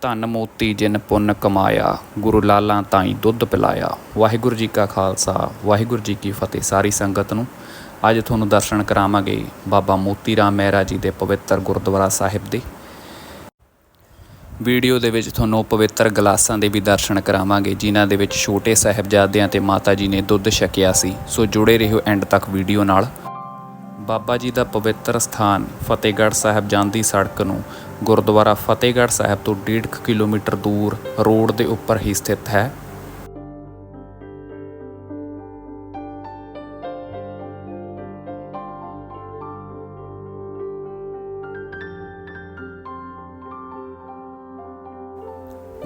ਧਨ ਮੋਤੀ ਜਿਨ ਪੁੰਨ ਕਮਾਇਆ, ਗੁਰੂ ਲਾਲਾਂ ਤਾਈ ਦੁੱਧ ਪਿਲਾਇਆ। ਵਾਹਿਗੁਰੂ ਜੀ ਕਾ ਖਾਲਸਾ, ਵਾਹਿਗੁਰੂ ਜੀ ਕੀ ਫਤਿਹ। ਸਾਰੀ ਸੰਗਤ ਨੂੰ ਅੱਜ ਤੁਹਾਨੂੰ ਦਰਸ਼ਨ ਕਰਾਵਾਂਗੇ ਬਾਬਾ ਮੋਤੀ ਰਾਮ ਮਹਿਰਾ ਜੀ ਦੇ ਪਵਿੱਤਰ ਗੁਰਦੁਆਰਾ ਸਾਹਿਬ ਦੇ। ਵੀਡੀਓ ਦੇ ਵਿੱਚ ਤੁਹਾਨੂੰ ਪਵਿੱਤਰ ਗਲਾਸਾਂ ਦੇ ਵੀ ਦਰਸ਼ਨ ਕਰਾਵਾਂਗੇ, ਜਿਨ੍ਹਾਂ ਦੇ ਵਿੱਚ ਛੋਟੇ ਸਾਹਿਬਜ਼ਾਦਿਆਂ ਤੇ ਮਾਤਾ ਜੀ ਨੇ ਦੁੱਧ ਛਕਿਆ ਸੀ। ਸੋ ਜੁੜੇ ਰਹੋ ਐਂਡ ਤੱਕ ਵੀਡੀਓ ਨਾਲ। ਬਾਬਾ ਜੀ ਦਾ ਪਵਿੱਤਰ ਸਥਾਨ ਫਤਿਹਗੜ੍ਹ ਸਾਹਿਬ ਜਾਂਦੀ ਸੜਕ ਨੂੰ ਗੁਰਦੁਆਰਾ ਫਤਿਹਗੜ੍ਹ ਸਾਹਿਬ ਤੋਂ 1.5 ਕਿਲੋਮੀਟਰ ਦੂਰ ਰੋਡ ਦੇ ਉੱਪਰ ਹੀ ਸਥਿਤ ਹੈ।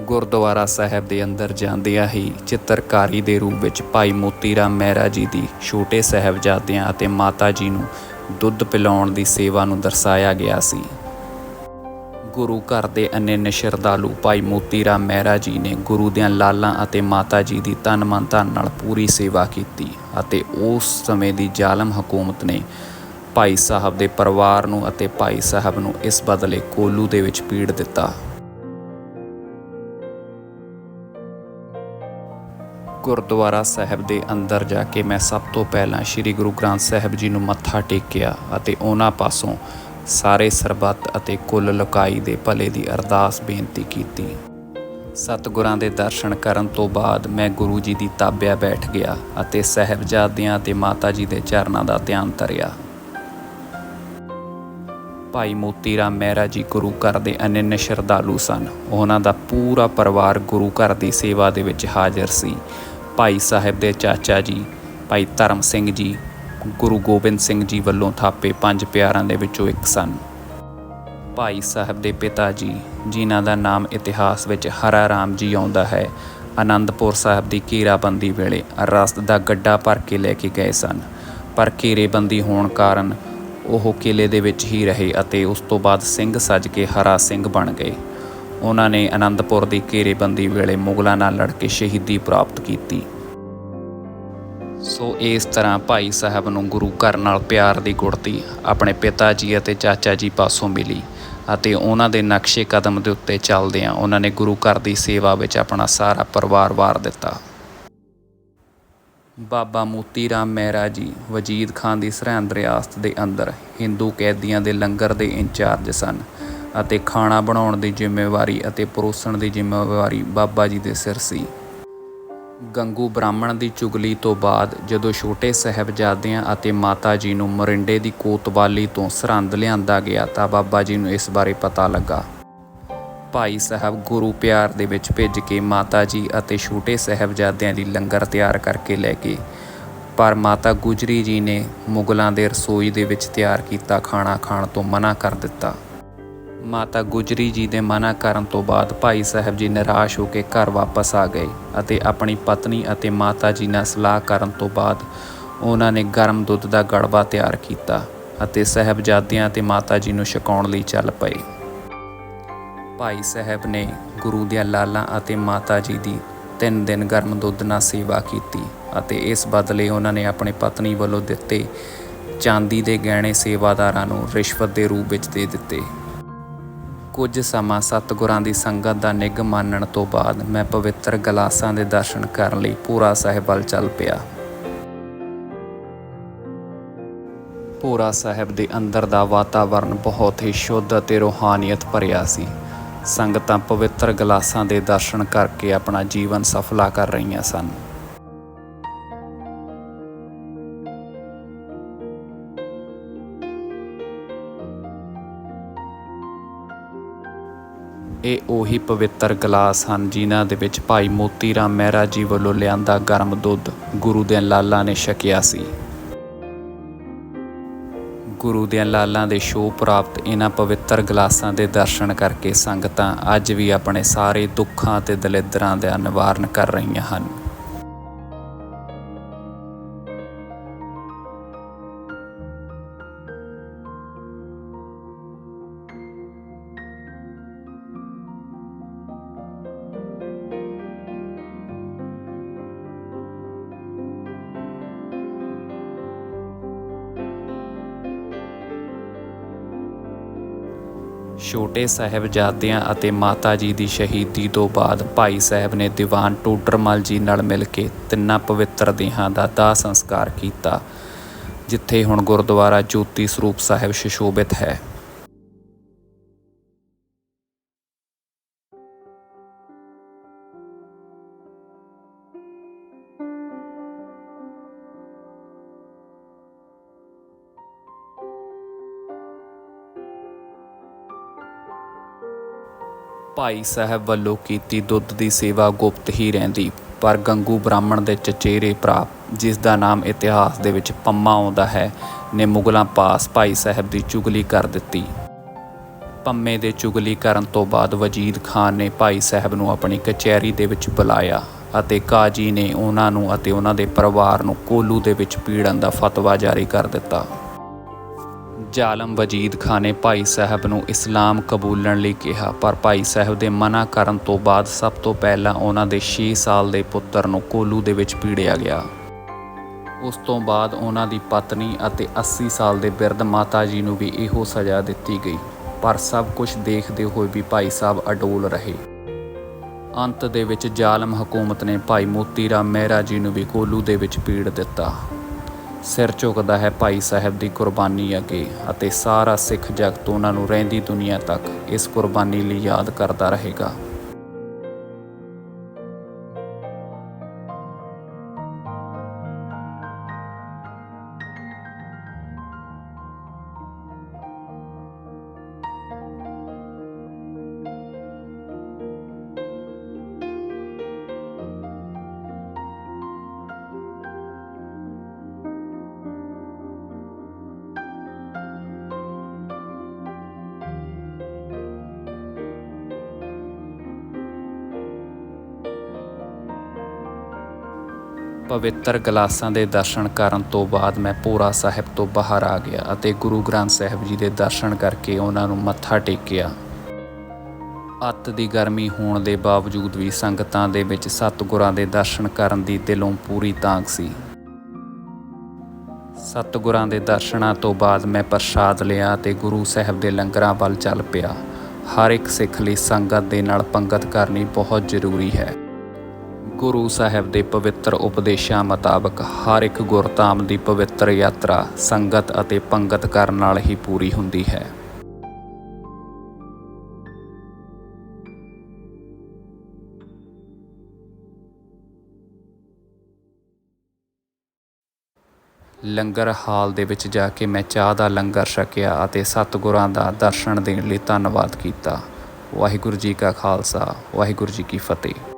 ਗੁਰਦੁਆਰਾ ਸਾਹਿਬ ਦੇ ਅੰਦਰ ਜਾਂਦਿਆਂ ਹੀ ਚਿੱਤਰਕਾਰੀ ਦੇ ਰੂਪ ਵਿੱਚ ਭਾਈ ਮੋਤੀ ਰਾਮ ਮਹਿਰਾ ਜੀ ਦੀ ਛੋਟੇ ਸਾਹਿਬਜ਼ਾਦਿਆਂ ਅਤੇ ਮਾਤਾ ਜੀ ਨੂੰ ਦੁੱਧ ਪਿਲਾਉਣ ਦੀ ਸੇਵਾ ਨੂੰ ਦਰਸਾਇਆ ਗਿਆ ਸੀ। ਗੁਰੂ ਘਰ ਦੇ ਅਨੰਨ ਸ਼ਰਧਾਲੂ ਭਾਈ ਮੋਤੀ ਰਾਮ ਮਹਿਰਾ ਜੀ ਨੇ ਗੁਰੂ ਦਿਆਂ ਲਾਲਾਂ ਅਤੇ ਮਾਤਾ ਜੀ ਦੀ ਤਨ ਮਨ ਧਨ ਨਾਲ ਪੂਰੀ ਸੇਵਾ ਕੀਤੀ ਅਤੇ ਉਸ ਸਮੇਂ ਦੀ ਜ਼ਾਲਮ ਹਕੂਮਤ ਨੇ ਭਾਈ ਸਾਹਿਬ ਦੇ ਪਰਿਵਾਰ ਨੂੰ ਅਤੇ ਭਾਈ ਸਾਹਿਬ ਨੂੰ ਇਸ ਬਦਲੇ ਕੋਲੂ ਦੇ ਵਿੱਚ ਪੀੜ ਦਿੱਤਾ। ਗੁਰਦੁਆਰਾ ਸਾਹਿਬ ਦੇ ਅੰਦਰ ਜਾ ਕੇ ਮੈਂ ਸਭ ਤੋਂ ਪਹਿਲਾਂ ਸ੍ਰੀ ਗੁਰੂ ਗ੍ਰੰਥ ਸਾਹਿਬ ਜੀ ਨੂੰ ਮੱਥਾ ਟੇਕਿਆ ਅਤੇ ਉਹਨਾਂ ਪਾਸੋਂ ਸਾਰੇ ਸਰਬੱਤ ਅਤੇ ਕੁੱਲ ਲੋਕਾਈ ਦੇ ਭਲੇ ਦੀ ਅਰਦਾਸ ਬੇਨਤੀ ਕੀਤੀ। ਸਤਿਗੁਰਾਂ ਦੇ ਦਰਸ਼ਨ ਕਰਨ ਤੋਂ ਬਾਅਦ ਮੈਂ ਗੁਰੂ ਜੀ ਦੀ ਤਾਬਿਆ ਬੈਠ ਗਿਆ ਅਤੇ ਸਾਹਿਬਜ਼ਾਦਿਆਂ ਤੇ ਮਾਤਾ ਜੀ ਦੇ ਚਰਨਾਂ ਦਾ ਧਿਆਨ ਧਰਿਆ। ਭਾਈ ਮੋਤੀ ਰਾਮ ਮਹਿਰਾ ਜੀ ਗੁਰੂ ਘਰ ਦੇ ਅਨੰਨ ਸ਼ਰਧਾਲੂ ਸਨ। ਉਹਨਾਂ ਦਾ ਪੂਰਾ ਪਰਿਵਾਰ ਗੁਰੂ ਘਰ ਦੀ ਸੇਵਾ ਦੇ ਵਿੱਚ ਹਾਜ਼ਰ ਸੀ। ਭਾਈ ਸਾਹਿਬ ਦੇ ਚਾਚਾ ਜੀ, ਭਾਈ ਧਰਮ ਸਿੰਘ ਜੀ ਗੁਰੂ ਗੋਬਿੰਦ ਸਿੰਘ ਜੀ ਵੱਲੋਂ ਥਾਪੇ ਪੰਜ ਪਿਆਰਾਂ ਦੇ ਵਿੱਚੋਂ ਇੱਕ ਸਨ। ਭਾਈ ਸਾਹਿਬ ਦੇ ਪਿਤਾ ਜੀ, ਜਿਨ੍ਹਾਂ ਦਾ ਨਾਮ ਇਤਿਹਾਸ ਵਿੱਚ ਹਰਾ ਰਾਮ ਜੀ ਆਉਂਦਾ ਹੈ ਆਨੰਦਪੁਰ ਸਾਹਿਬ ਦੀ ਘੇਰਾਬੰਦੀ ਵੇਲੇ ਰਸਦ ਦਾ ਗੱਡਾ ਭਰ ਕੇ ਲੈ ਕੇ ਗਏ ਸਨ। ਪਰ ਘੇਰੇਬੰਦੀ ਹੋਣ ਕਾਰਨ ਉਹ ਕਿਲੇ ਦੇ ਵਿੱਚ ਹੀ ਰਹੇ ਅਤੇ ਉਸ ਤੋਂ ਬਾਅਦ ਸਿੰਘ ਸੱਜ ਕੇ ਹਰਾ ਸਿੰਘ ਬਣ ਗਏ। ਉਹਨਾਂ ਨੇ ਆਨੰਦਪੁਰ ਦੀ ਘੇਰੇਬੰਦੀ ਵੇਲੇ ਮੁਗਲਾਂ ਨਾਲ ਲੜ ਕੇ ਸ਼ਹੀਦੀ ਪ੍ਰਾਪਤ ਕੀਤੀ। ਸੋ ਇਸ ਤਰ੍ਹਾਂ ਭਾਈ ਸਾਹਿਬ ਨੂੰ ਗੁਰੂ ਘਰ ਨਾਲ ਪਿਆਰ ਦੀ ਗੁੜਤੀ ਆਪਣੇ ਪਿਤਾ ਜੀ ਅਤੇ ਚਾਚਾ ਜੀ ਪਾਸੋਂ ਮਿਲੀ ਅਤੇ ਉਹਨਾਂ ਦੇ ਨਕਸ਼ੇ ਕਦਮ ਦੇ ਉੱਤੇ ਚੱਲਦਿਆਂ ਉਹਨਾਂ ਨੇ ਗੁਰੂ ਘਰ ਦੀ ਸੇਵਾ ਵਿੱਚ ਆਪਣਾ ਸਾਰਾ ਪਰਿਵਾਰ ਵਾਰ ਦਿੱਤਾ। ਬਾਬਾ ਮੋਤੀ ਰਾਮ ਮਹਿਰਾ ਜੀ ਵਜੀਦ ਖਾਨ ਦੀ ਸਰਹੰਦ ਰਿਆਸਤ ਦੇ ਅੰਦਰ ਹਿੰਦੂ ਕੈਦੀਆਂ ਦੇ ਲੰਗਰ ਦੇ ਇੰਚਾਰਜ ਸਨ ਅਤੇ ਖਾਣਾ ਬਣਾਉਣ ਦੀ ਜ਼ਿੰਮੇਵਾਰੀ ਅਤੇ ਪਰੋਸਣ ਦੀ ਜ਼ਿੰਮੇਵਾਰੀ ਬਾਬਾ ਜੀ ਦੇ ਸਿਰ ਸੀ। ਗੰਗੂ ਬ੍ਰਾਹਮਣ ਦੀ ਚੁਗਲੀ ਤੋਂ ਬਾਅਦ ਜਦੋਂ ਛੋਟੇ ਸਾਹਿਬਜ਼ਾਦਿਆਂ ਅਤੇ ਮਾਤਾ ਜੀ ਨੂੰ ਮੋਰਿੰਡੇ ਦੀ ਕੋਤਵਾਲੀ ਤੋਂ ਸਰਹੰਦ ਲਿਆਂਦਾ ਗਿਆ ਤਾਂ ਬਾਬਾ ਜੀ ਨੂੰ ਇਸ ਬਾਰੇ ਪਤਾ ਲੱਗਾ। ਭਾਈ ਸਾਹਿਬ ਗੁਰੂ ਪਿਆਰ ਦੇ ਵਿੱਚ ਭਿੱਜ ਕੇ ਮਾਤਾ ਜੀ ਅਤੇ ਛੋਟੇ ਸਾਹਿਬਜ਼ਾਦਿਆਂ ਲਈ ਲੰਗਰ ਤਿਆਰ ਕਰਕੇ ਲੈ ਗਏ। ਪਰ ਮਾਤਾ ਗੁਜਰੀ ਜੀ ਨੇ ਮੁਗਲਾਂ ਦੇ ਰਸੋਈ ਦੇ ਵਿੱਚ ਤਿਆਰ ਕੀਤਾ ਖਾਣਾ ਖਾਣ ਤੋਂ ਮਨਾ ਕਰ ਦਿੱਤਾ। ਮਾਤਾ ਗੁਜਰੀ ਜੀ ਦੇ ਮਨਾ ਕਰਨ ਤੋਂ ਬਾਅਦ ਭਾਈ ਸਾਹਿਬ ਜੀ ਨਿਰਾਸ਼ ਹੋ ਕੇ ਘਰ ਵਾਪਸ ਆ ਗਏ ਅਤੇ ਆਪਣੀ ਪਤਨੀ ਅਤੇ ਮਾਤਾ ਜੀ ਨਾਲ ਸਲਾਹ ਕਰਨ ਤੋਂ ਬਾਅਦ ਉਹਨਾਂ ਨੇ ਗਰਮ ਦੁੱਧ ਦਾ ਗੜਵਾ ਤਿਆਰ ਕੀਤਾ ਅਤੇ ਸਾਹਿਬਜ਼ਾਦਿਆਂ ਤੇ ਮਾਤਾ ਜੀ ਨੂੰ ਛਕਾਉਣ ਲਈ ਚੱਲ ਪਏ। ਭਾਈ ਸਾਹਿਬ ਨੇ ਗੁਰੂ ਦੀਆਂ ਲਾਲਾਂ ਅਤੇ ਮਾਤਾ ਜੀ ਦੀ ਤਿੰਨ ਦਿਨ ਗਰਮ ਦੁੱਧ ਨਾਲ ਸੇਵਾ ਕੀਤੀ ਅਤੇ ਇਸ ਬਦਲੇ ਉਹਨਾਂ ਨੇ ਆਪਣੀ ਪਤਨੀ ਵੱਲੋਂ ਦਿੱਤੇ ਚਾਂਦੀ ਦੇ ਗਹਿਣੇ ਸੇਵਾਦਾਰਾਂ ਨੂੰ ਰਿਸ਼ਵਤ ਦੇ ਰੂਪ ਵਿੱਚ ਦੇ ਦਿੱਤੇ। ਕੁਝ ਸਮਾਂ ਸਤਿਗੁਰਾਂ ਦੀ ਸੰਗਤ ਦਾ ਨਿੱਘ ਮਾਨਣ ਤੋਂ ਬਾਅਦ ਮੈਂ ਪਵਿੱਤਰ ਗਲਾਸਾਂ ਦੇ ਦਰਸ਼ਨ ਕਰਨ ਲਈ ਪੂਰਾ ਸਾਹਿਬ ਵੱਲ ਚੱਲ ਪਿਆ। ਪੂਰਾ ਸਾਹਿਬ ਦੇ ਅੰਦਰ ਦਾ ਵਾਤਾਵਰਣ ਬਹੁਤ ਹੀ ਸ਼ੁੱਧ ਅਤੇ ਰੂਹਾਨੀਅਤ ਭਰਿਆ ਸੀ। ਸੰਗਤਾਂ ਪਵਿੱਤਰ ਗਲਾਸਾਂ ਦੇ ਦਰਸ਼ਨ ਕਰਕੇ ਆਪਣਾ ਜੀਵਨ ਸਫਲਾ ਕਰ ਰਹੀਆਂ ਸਨ। ਇਹ ਉਹੀ ਪਵਿੱਤਰ ਗਲਾਸ ਹਨ ਜਿਨ੍ਹਾਂ ਦੇ ਵਿੱਚ ਭਾਈ ਮੋਤੀ ਰਾਮ ਮਹਿਰਾ ਜੀ ਵੱਲੋਂ ਲਿਆਂਦਾ ਗਰਮ ਦੁੱਧ ਗੁਰੂ ਦੇ ਲਾਲਾਂ ਨੇ ਛਕਿਆ ਸੀ। ਗੁਰੂ ਦੇ ਲਾਲਾਂ ਦੇ ਸ਼ੋਅ ਪ੍ਰਾਪਤ ਇਹਨਾਂ ਪਵਿੱਤਰ ਗਲਾਸਾਂ ਦੇ ਦਰਸ਼ਨ ਕਰਕੇ ਸੰਗਤਾਂ ਅੱਜ ਵੀ ਆਪਣੇ ਸਾਰੇ ਦੁੱਖਾਂ ਤੇ ਦਲਿੱਦਰਾਂ ਦਾ ਨਿਵਾਰਨ ਕਰ ਰਹੀਆਂ ਹਨ। ਛੋਟੇ ਸਾਹਿਬਜ਼ਾਦਿਆਂ ਅਤੇ ਮਾਤਾ ਜੀ ਦੀ ਸ਼ਹੀਦੀ ਤੋਂ ਬਾਅਦ ਭਾਈ ਸਾਹਿਬ ਨੇ ਦੀਵਾਨ ਟੋਡਰਮਲ ਜੀ ਨਾਲ ਮਿਲ ਕੇ ਤਿੰਨਾਂ ਪਵਿੱਤਰ ਦੇਹਾਂ ਦਾ ਦਾਹ ਸੰਸਕਾਰ ਕੀਤਾ, ਜਿੱਥੇ ਹੁਣ ਗੁਰਦੁਆਰਾ ਜੋਤੀ ਸਰੂਪ ਸਾਹਿਬ ਸੁਸ਼ੋਭਿਤ ਹੈ। ਭਾਈ ਸਾਹਿਬ ਵੱਲੋਂ ਕੀਤੀ ਦੁੱਧ ਦੀ ਸੇਵਾ ਗੁਪਤ ਹੀ ਰਹਿੰਦੀ, ਪਰ ਗੰਗੂ ਬ੍ਰਾਹਮਣ ਦੇ ਚਚੇਰੇ ਭਰਾ, ਜਿਸ ਦਾ ਨਾਮ ਇਤਿਹਾਸ ਦੇ ਵਿੱਚ ਪੰਮਾ ਆਉਂਦਾ ਹੈ, ਨੇ ਮੁਗਲਾਂ ਪਾਸ ਭਾਈ ਸਾਹਿਬ ਦੀ ਚੁਗਲੀ ਕਰ ਦਿੱਤੀ। ਪੰਮੇ ਦੇ ਚੁਗਲੀ ਕਰਨ ਤੋਂ ਬਾਅਦ ਵਜੀਦ ਖਾਨ ਨੇ ਭਾਈ ਸਾਹਿਬ ਨੂੰ ਆਪਣੀ ਕਚਹਿਰੀ ਦੇ ਵਿੱਚ ਬੁਲਾਇਆ ਅਤੇ ਕਾਜੀ ਨੇ ਉਹਨਾਂ ਨੂੰ ਅਤੇ ਉਹਨਾਂ ਦੇ ਪਰਿਵਾਰ ਨੂੰ ਕੋਲੂ ਦੇ ਵਿੱਚ ਪੀੜਨ ਦਾ ਫਤਵਾ ਜਾਰੀ ਕਰ ਦਿੱਤਾ। ਜ਼ਾਲਮ ਵਜੀਦ ਖਾਨ ਨੇ ਭਾਈ ਸਾਹਿਬ ਨੂੰ ਇਸਲਾਮ ਕਬੂਲਣ ਲਈ ਕਿਹਾ, ਪਰ ਭਾਈ ਸਾਹਿਬ ਦੇ ਮਨਾ ਕਰਨ ਤੋਂ ਬਾਅਦ ਸਭ ਤੋਂ ਪਹਿਲਾਂ ਉਹਨਾਂ ਦੇ 6 ਸਾਲ ਦੇ ਪੁੱਤਰ ਨੂੰ ਕੋਲੂ ਦੇ ਵਿੱਚ ਪੀੜਿਆ ਗਿਆ। ਉਸ ਤੋਂ ਬਾਅਦ ਉਹਨਾਂ ਦੀ ਪਤਨੀ ਅਤੇ 80 ਸਾਲ ਦੇ ਬਿਰਧ ਮਾਤਾ ਜੀ ਨੂੰ ਵੀ ਇਹੋ ਸਜ਼ਾ ਦਿੱਤੀ ਗਈ, ਪਰ ਸਭ ਕੁਝ ਦੇਖਦੇ ਹੋਏ ਵੀ ਭਾਈ ਸਾਹਿਬ ਅਡੋਲ ਰਹੇ। ਅੰਤ ਦੇ ਵਿੱਚ ਜ਼ਾਲਮ ਹਕੂਮਤ ਨੇ ਭਾਈ ਮੋਤੀ ਰਾਮ ਮਹਿਰਾ ਜੀ ਨੂੰ ਵੀ ਕੋਲੂ ਦੇ ਵਿੱਚ ਪੀੜ ਦਿੱਤਾ। ਸਿਰ ਝੁਕਦਾ ਹੈ ਭਾਈ ਸਾਹਿਬ ਦੀ ਕੁਰਬਾਨੀ ਅੱਗੇ ਅਤੇ ਸਾਰਾ ਸਿੱਖ ਜਗਤ ਉਹਨਾਂ ਨੂੰ ਰਹਿੰਦੀ ਦੁਨੀਆ ਤੱਕ ਇਸ ਕੁਰਬਾਨੀ ਲਈ ਯਾਦ ਕਰਦਾ ਰਹੇਗਾ। ਪਵਿੱਤਰ ਗਲਾਸਾਂ ਦੇ ਦਰਸ਼ਨ ਕਰਨ ਤੋਂ ਬਾਅਦ ਮੈਂ ਪੂਰਾ ਸਾਹਿਬ ਤੋਂ ਬਾਹਰ ਆ ਗਿਆ ਅਤੇ ਗੁਰੂ ਗ੍ਰੰਥ ਸਾਹਿਬ ਜੀ ਦੇ ਦਰਸ਼ਨ ਕਰਕੇ ਉਹਨਾਂ ਨੂੰ ਮੱਥਾ ਟੇਕਿਆ। ਅੱਤ ਦੀ ਗਰਮੀ ਹੋਣ ਦੇ ਬਾਵਜੂਦ ਵੀ ਸੰਗਤਾਂ ਦੇ ਵਿੱਚ ਸਤਿਗੁਰਾਂ ਦੇ ਦਰਸ਼ਨ ਕਰਨ ਦੀ ਦਿਲੋਂ ਪੂਰੀ ਤਾਂਗ ਸੀ। ਸਤਿਗੁਰਾਂ ਦੇ ਦਰਸ਼ਨਾਂ ਤੋਂ ਬਾਅਦ ਮੈਂ ਪ੍ਰਸ਼ਾਦ ਲਿਆ ਤੇ ਗੁਰੂ ਸਾਹਿਬ ਦੇ ਲੰਗਰਾਂ ਵੱਲ ਚੱਲ ਪਿਆ। ਹਰ ਇੱਕ ਸਿੱਖ ਲਈ ਸੰਗਤ ਦੇ ਨਾਲ ਪੰਗਤ ਕਰਨੀ ਬਹੁਤ ਜ਼ਰੂਰੀ ਹੈ। ਗੁਰੂ ਸਾਹਿਬ ਦੇ ਪਵਿੱਤਰ ਉਪਦੇਸ਼ਾਂ ਮੁਤਾਬਕ ਹਰ ਇੱਕ ਗੁਰਧਾਮ ਦੀ ਪਵਿੱਤਰ ਯਾਤਰਾ ਸੰਗਤ ਅਤੇ ਪੰਗਤ ਕਰਨ ਨਾਲ ਹੀ ਪੂਰੀ ਹੁੰਦੀ ਹੈ। ਲੰਗਰ ਹਾਲ ਦੇ ਵਿੱਚ ਜਾ ਕੇ ਮੈਂ ਚਾਹ ਦਾ ਲੰਗਰ ਛਕਿਆ ਅਤੇ ਸਤਿਗੁਰਾਂ ਦਾ ਦਰਸ਼ਨ ਦੇਣ ਲਈ ਧੰਨਵਾਦ ਕੀਤਾ। ਵਾਹਿਗੁਰੂ ਜੀ ਕਾ ਖਾਲਸਾ, ਵਾਹਿਗੁਰੂ ਜੀ ਕੀ ਫਤਿਹ।